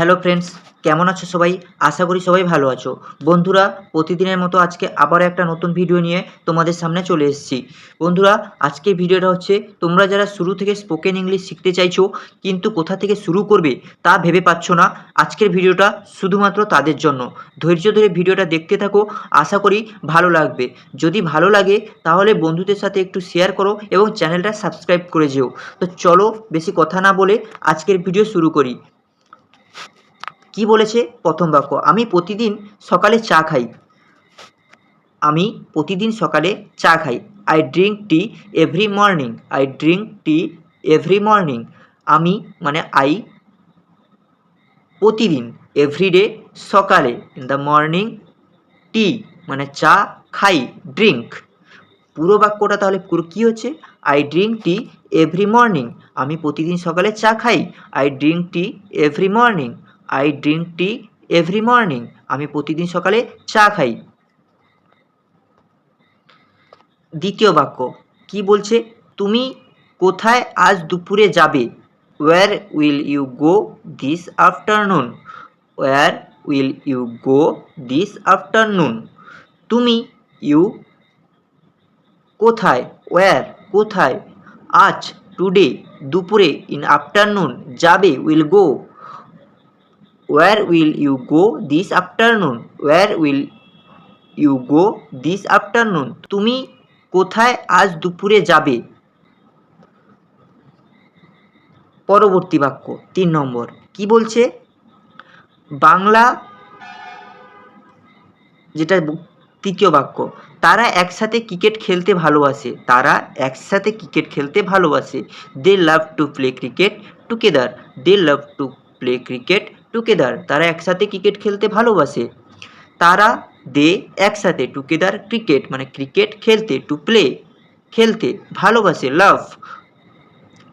Hello friends, কেমন আছো সবাই? আশা করি সবাই ভালো আছো। বন্ধুরা, প্রতিদিনের মতো আজকে আবার একটা নতুন ভিডিও নিয়ে তোমাদের সামনে চলে এসেছি। বন্ধুরা, আজকে ভিডিওটা হচ্ছে, তোমরা যারা শুরু থেকে স্পোকেন ইংলিশ শিখতে চাইছো, কিন্তু কোথা থেকে শুরু করবে তা ভেবে পাচ্ছ না, আজকের ভিডিওটা শুধুমাত্র তাদের জন্য। ধৈর্য ধরে ভিডিওটা দেখতে থাকো, আশা করি ভালো লাগবে। যদি ভালো লাগে, তাহলে বন্ধুদের সাথে একটু শেয়ার করো এবং চ্যানেলটা সাবস্ক্রাইব করে যেও। তো চলো, বেশি কথা না বলে আজকের ভিডিও শুরু করি। কি বলেছে? প্রথম বাক্য, আমি প্রতিদিন সকালে চা খাই। আমি প্রতিদিন সকালে চা খাই। I drink tea every morning I drink tea every morning আমি মানে আই প্রতিদিন এভরিডে সকালে ইন দ্য মর্নিং টি মানে চা খাই ড্রিঙ্ক পুরো বাক্যটা তাহলে পুরো কী হচ্ছে? I drink tea every morning আমি প্রতিদিন সকালে চা খাই। I drink tea every morning I drink tea every morning আমি প্রতিদিন সকালে চা খাই। দ্বিতীয় বাক্য, কি বলছে? তুমি কোথায় আজ দুপুরে যাবে? Where will you go this afternoon where will you go this afternoon তুমি ইউ কোথায়? ওয়্যার কোথায়? আজ টুডে দুপুরে ইন আফটারনুন যাবে will go where will you go this afternoon where will you go this afternoon তুমি কোথায় আজ দুপুরে যাবে? পরবর্তী বাক্য, তিন নম্বর। কি বলছে? বাংলা যেটা তৃতীয় বাক্য, তারা একসাথে ক্রিকেট খেলতে ভালোবাসে, তারা একসাথে ক্রিকেট খেলতে ভালোবাসে। They love to play cricket together they love to play cricket together তারা একসাথে ক্রিকেট খেলতে ভালোবাসে। তারা দে একসাথে টুগেদার ক্রিকেট মানে ক্রিকেট খেলতে, টু প্লে খেলতে ভালোবাসে লাভ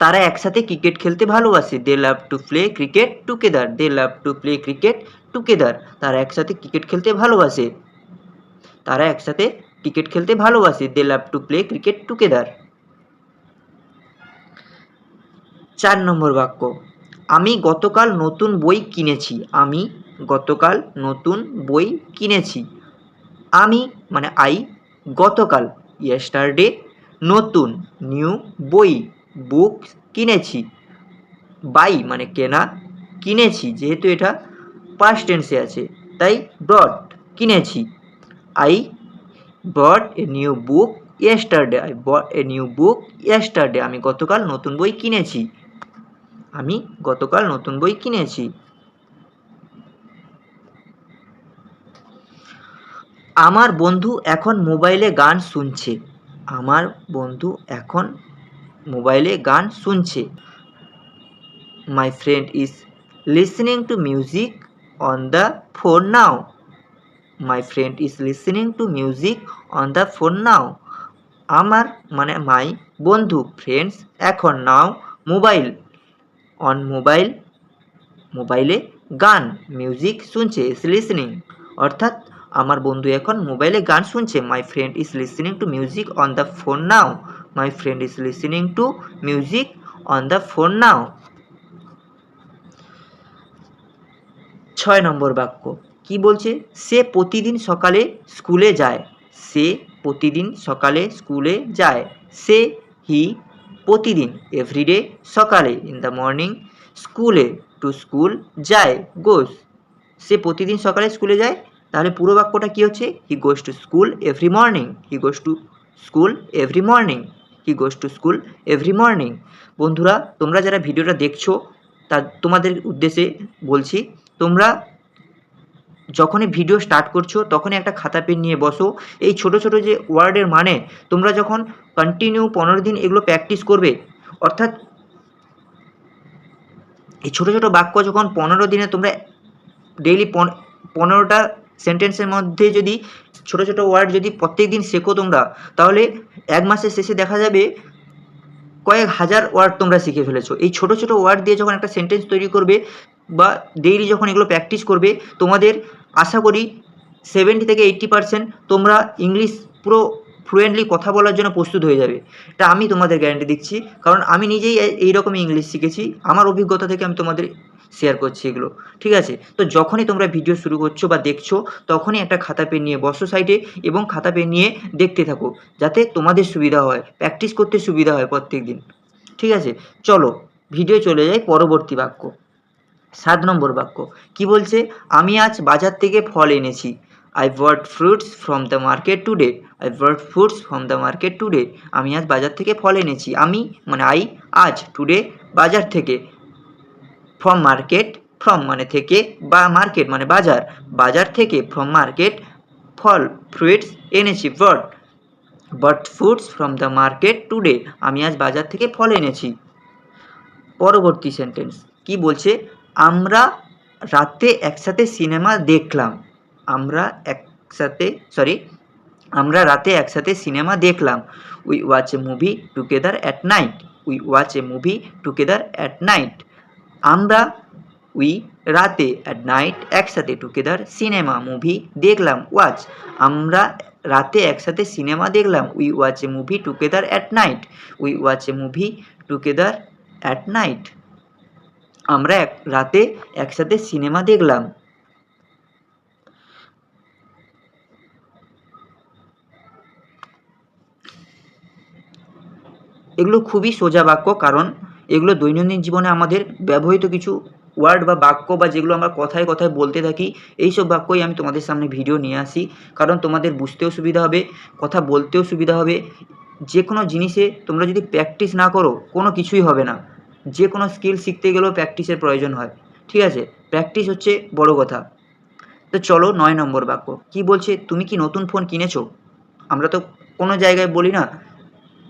তারা একসাথে ক্রিকেট খেলতে ভালোবাসে। They love to play cricket together they love to play cricket together তারা একসাথে ক্রিকেট খেলতে ভালোবাসে। তারা একসাথে ক্রিকেট খেলতে ভালোবাসে। They love to play cricket together চার নম্বর বাক্য। আমি গতকাল নতুন বই কিনেছি। আমি গতকাল নতুন বই কিনেছি। আমি মানে আই, গতকাল ইয়েস্টারডে নতুন নিউ বই বুক কিনেছি। বাই মানে কেনা, কিনেছি। যেহেতু এটা পাস্ট টেন্সে আছে, তাই ব্রড কিনেছি। I brought a new book yesterday I bought a new book yesterday আমি গতকাল নতুন বই কিনেছি। আমি গতকাল নতুন বই কিনেছি। আমার বন্ধু এখন মোবাইলে গান শুনছে। আমার বন্ধু এখন মোবাইলে গান শুনছে। My friend is listening to music on the phone now my friend is listening to music on the phone now আমার মানে মাই বন্ধু ফ্রেন্ডস এখন নাও মোবাইল অন মোবাইল মোবাইলে গান মিউজিক শুনছে ইজ লিসনিং অর্থাৎ আমার বন্ধু এখন মোবাইলে গান শুনছে my friend is listening to music on the phone now my friend is listening to music on the phone now ছয় নম্বর বাক্য। কি বলছে? সে প্রতিদিন সকালে স্কুলে যায়। সে প্রতিদিন সকালে স্কুলে যায়। সে হি প্রতিদিন এভরিডে সকালে ইন দ্য মর্নিং স্কুলে টু স্কুল যায় গোস সে প্রতিদিন সকালে স্কুলে যায়, তাহলে পুরো বাক্যটা কী হচ্ছে? He goes to school every morning he goes to school every morning he goes to school every morning বন্ধুরা, তোমরা যারা ভিডিওটা দেখছ, তা তোমাদের উদ্দেশ্যে বলছি, তোমরা যখনই ভিডিও স্টার্ট করছ, তখনই একটা খাতা পেন নিয়ে বসো। এই ছোট ছোট যে ওয়ার্ডের মানে তোমরা যখন কন্টিনিউ পনেরো দিন এগুলো প্র্যাকটিস করবে, অর্থাৎ এই ছোট ছোট বাক্য যখন পনেরো দিনে তোমরা ডেইলি পনেরোটা সেন্টেন্সের মধ্যে যদি ছোট ছোট ওয়ার্ড যদি প্রত্যেক দিন শেখো তোমরা, তাহলে এক মাসের শেষে দেখা যাবে কয়েক হাজার ওয়ার্ড তোমরা শিখে ফেলেছো। এই ছোট ছোট ওয়ার্ড দিয়ে যখন একটা সেন্টেন্স তৈরি করবে বা ডেইলি যখন এগুলো প্র্যাকটিস করবে, তোমাদের আশা করি সেভেন্টি থেকে এইট্টি পারসেন্ট তোমরা ইংলিশ পুরো ফ্লুয়েন্টলি কথা বলার জন্য প্রস্তুত হয়ে যাবে। এটা আমি তোমাদের গ্যারান্টি দিচ্ছি। কারণ আমি নিজেই এই- রকমই ইংলিশ শিখেছি। আমার অভিজ্ঞতা থেকে আমি তোমাদের শেয়ার করছি এগুলো। ঠিক আছে? তো যখনই তোমরা ভিডিও শুরু করছ বা দেখছ, তখনই একটা খাতা পেন নিয়ে বসো সাইডে এবং খাতা পেন নিয়ে দেখতে থাকো, যাতে তোমাদের সুবিধা হয়। প্র্যাকটিস করতে সুবিধা হয় প্রত্যেক দিন ঠিক আছে? চলো ভিডিও চলে যাই পরবর্তী বাক্য। সাত নম্বর বাক্য। কি বলছে? আমি আজ বাজার থেকে ফল এনেছি। I bought fruits from the market today I bought fruits from the market today আমি আজ বাজার থেকে ফল এনেছি। আমি মানে আই আজ টুডে বাজার থেকে। ফ্রম মার্কেট ফ্রম মানে থেকে, বা মার্কেট মানে বাজার। বাজার থেকে ফ্রম মার্কেট ফল ফ্রুইটস এনেছি bought bought fruits from the market today আমি আজ বাজার থেকে ফল এনেছি। পরবর্তী সেন্টেন্স কি বলছে? আমরা রাতে একসাথে সিনেমা দেখলাম। আমরা একসাথে সরি আমরা রাতে একসাথে সিনেমা দেখলাম। We watch a movie together at night we watch a movie together at night আমরা উই রাতে অ্যাট নাইট একসাথে টুগেদার সিনেমা মুভি দেখলাম ওয়াচ আমরা রাতে একসাথে সিনেমা দেখলাম। We watch a movie together at night we watch a movie together at night আমরা এক রাতে একসাথে সিনেমা দেখলাম। এগুলো খুবই সোজা বাক্য, কারণ এগুলো দৈনন্দিন জীবনে আমাদের ব্যবহৃত কিছু ওয়ার্ড বা বাক্য বা যেগুলো আমরা কথায় কথায় বলতে থাকি, এইসব বাক্যই আমি তোমাদের সামনে ভিডিও নিয়ে আসি। কারণ তোমাদের বুঝতেও সুবিধা হবে, কথা বলতেও সুবিধা হবে। যে কোনো জিনিসে তোমরা যদি প্র্যাকটিস না করো, কোনো কিছুই হবে না। যে কোনো স্কিল শিখতে গেলেও প্র্যাকটিসের প্রয়োজন হয়। ঠিক আছে? প্র্যাকটিস হচ্ছে বড় কথা। তো চলো নয় নম্বর বাক্য। কি বলছে, তুমি কি নতুন ফোন কিনেছো? আমরা তো কোনো জায়গায় বলি না,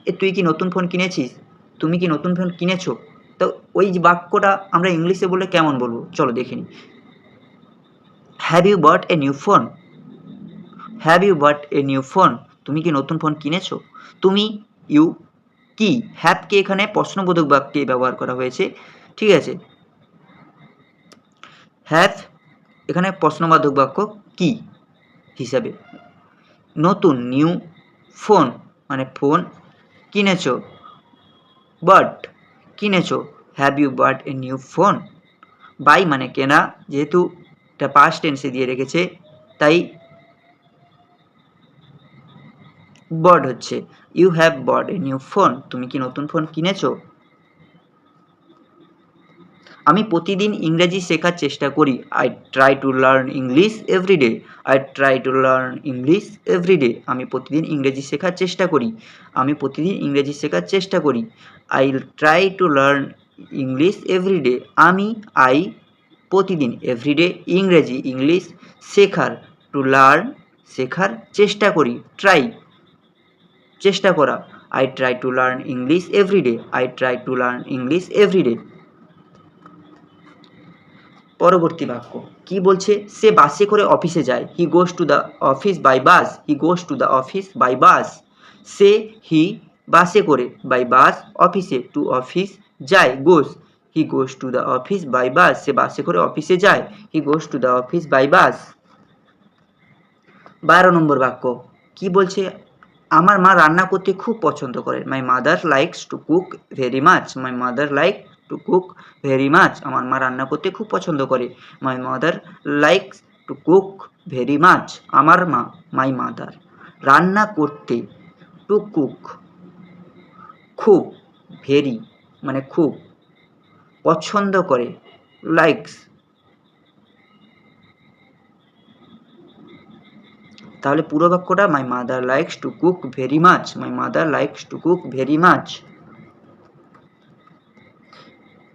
এ, তুই কি নতুন ফোন কিনেছিস? তুমি কি নতুন ফোন কিনেছো? তো ওই বাক্যটা আমরা ইংলিশে বলে কেমন বলব? চলো দেখে নিই। Have you bought a new phone have you bought a new phone তুমি কি নতুন ফোন কিনেছো? তুমি ইউ কি? হ্যাভকে এখানে প্রশ্নবোধক বাক্যে ব্যবহার করা হয়েছে। ঠিক আছে। হ্যাভ এখানে প্রশ্নবোধক বাক্য কি? হিসাবে। নতুন নিউ ফোন মানে ফোন কিনেছো। Bought কিনেছ। Have you bought a new phone buy মানে কেনা, যেহেতু এটা পাস্ট টেন্সে দিয়ে রেখেছে, তাই বড হচ্ছে। You have bought a new phone তুমি কি নতুন ফোন কিনেছো? আমি প্রতিদিন ইংরেজি শেখার চেষ্টা করি। I try to learn English everyday I try to learn English everyday আমি প্রতিদিন ইংরেজি শেখার চেষ্টা করি। আমি প্রতিদিন ইংরেজি শেখার চেষ্টা করি। I try to learn English everyday আমি আই প্রতিদিন এভরিডে ইংরেজি ইংলিশ শেখার টু লার্ন শেখার চেষ্টা করি। ট্রাই চেষ্টা করা। I try to learn English everyday I try to learn English everyday পরবর্তী বাক্য। কি বলছে? সে বাসে করে অফিসে যায়। He goes to the office by bus he goes to the office by bus say he বাসে করে বাই বাস অফিসে টু অফিস যায়। Goes he goes to the office by bus সে বাসে করে অফিসে যায়। He goes to the office by bus বারো নম্বর বাক্য। কি বলছে? আমার মা রান্না করতে খুব পছন্দ করে my mother likes to cook very much my mother like to cook very much আমার মা রান্না করতে খুব পছন্দ করে। My mother likes to cook very much আমার মা মাই মাদার রান্না করতে টু কুক খুব ভেরি মানে খুব পছন্দ করে। লাইকস তাহলে পুরো বাক্যটা my mother likes to cook very much my mother likes to cook very much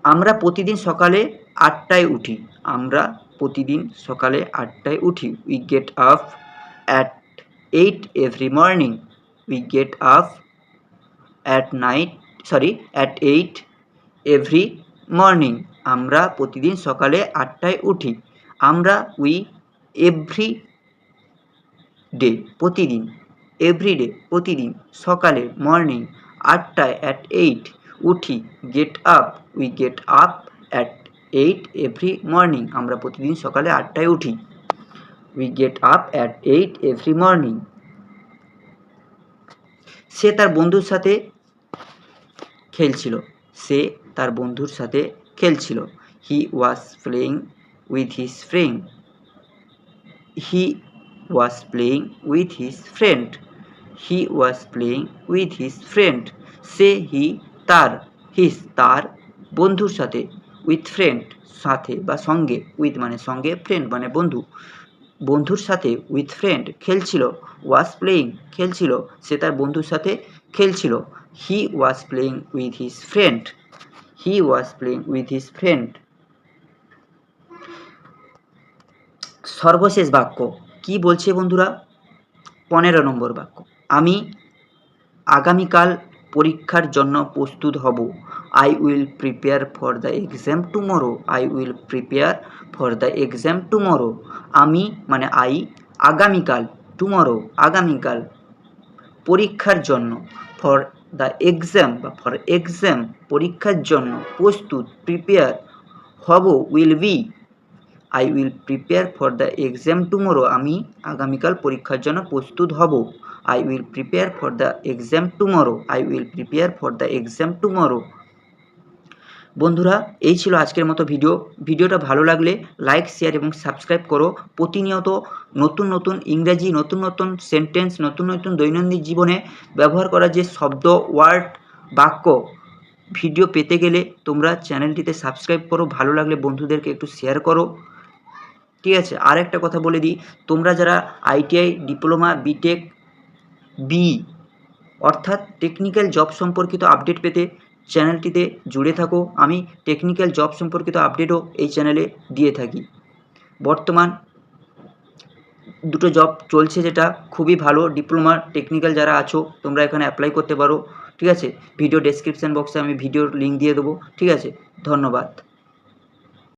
আমরা প্রতিদিন সকালে আটটায় উঠি। আমরা প্রতিদিন সকালে আটটায় উঠি। We get up at eight every morning we get up at night sorry at eight every morning আমরা প্রতিদিন সকালে আটটায় উঠি। আমরা উই এভরি ডে প্রতিদিন এভরিডে প্রতিদিন, সকালে মর্নিং আটটায় অ্যাট এইট উঠি get up we get up at eight every morning আমরা প্রতিদিন সকালে আটটায় উঠি we get up at eight every morning সে তার বন্ধুর সাথে খেলছিল, সে তার বন্ধুর সাথে খেলছিল he was playing with his friend he was playing with his friend he was playing with his friend say he তার হিস তার বন্ধুর সাথে উইথ ফ্রেন্ড সাথে বা সঙ্গে উইথ মানে সঙ্গে ফ্রেন্ড মানে বন্ধু। বন্ধুর সাথে উইথ ফ্রেন্ড খেলছিল ওয়াজ প্লেয়িং খেলছিল, সে তার বন্ধুর সাথে খেলছিল। He was playing with his friend he was playing with his friend সর্বশেষ বাক্য। কি বলছে বন্ধুরা? পনেরো নম্বর বাক্য। আমি আগামীকাল পরীক্ষার জন্য প্রস্তুত হব। I will prepare for the exam tomorrow I will prepare for the exam tomorrow আমি মানে আই আগামীকাল টুমরো আগামীকাল পরীক্ষার জন্য ফর দ্য এক্সাম বা ফর এক্সাম পরীক্ষার জন্য প্রস্তুত প্রিপেয়ার হব will be I will prepare for the exam tomorrow আমি আগামীকাল পরীক্ষার জন্য প্রস্তুত হব। I will prepare for the exam tomorrow I will prepare for the exam tomorrow বন্ধুরা, এই ছিল আজকের মতো ভিডিও। ভিডিওটা ভালো লাগলে লাইক শেয়ার এবং সাবস্ক্রাইব করো। প্রতিনিয়ত নতুন নতুন ইংরাজি, নতুন নতুন সেন্টেন্স নতুন নতুন দৈনন্দিন জীবনে ব্যবহার করা যে শব্দ ওয়ার্ড বাক্য ভিডিও পেতে গেলে তোমরা চ্যানেলটিতে সাবস্ক্রাইব করো। ভালো লাগলে বন্ধুদেরকে একটু শেয়ার করো। ঠিক আছে। আর একটা কথা বলে দিই, তোমরা যারা আইটিআই, ডিপ্লোমা, বিটেক, বি, অর্থাৎ টেকনিক্যাল জব সম্পর্কিত আপডেট পেতে চ্যানেলটিতে জুড়ে থাকো। আমি টেকনিক্যাল জব সম্পর্কিত আপডেটও এই চ্যানেলে দিয়ে থাকি। বর্তমান দুটো জব চলছে যেটা খুবই ভালো। ডিপ্লোমা, টেকনিক্যাল যারা আছো, তোমরা এখানে অ্যাপ্লাই করতে পারো। ঠিক আছে? ভিডিও ডেসক্রিপশান বক্সে আমি ভিডিওর লিঙ্ক দিয়ে দেবো। ঠিক আছে? ধন্যবাদ।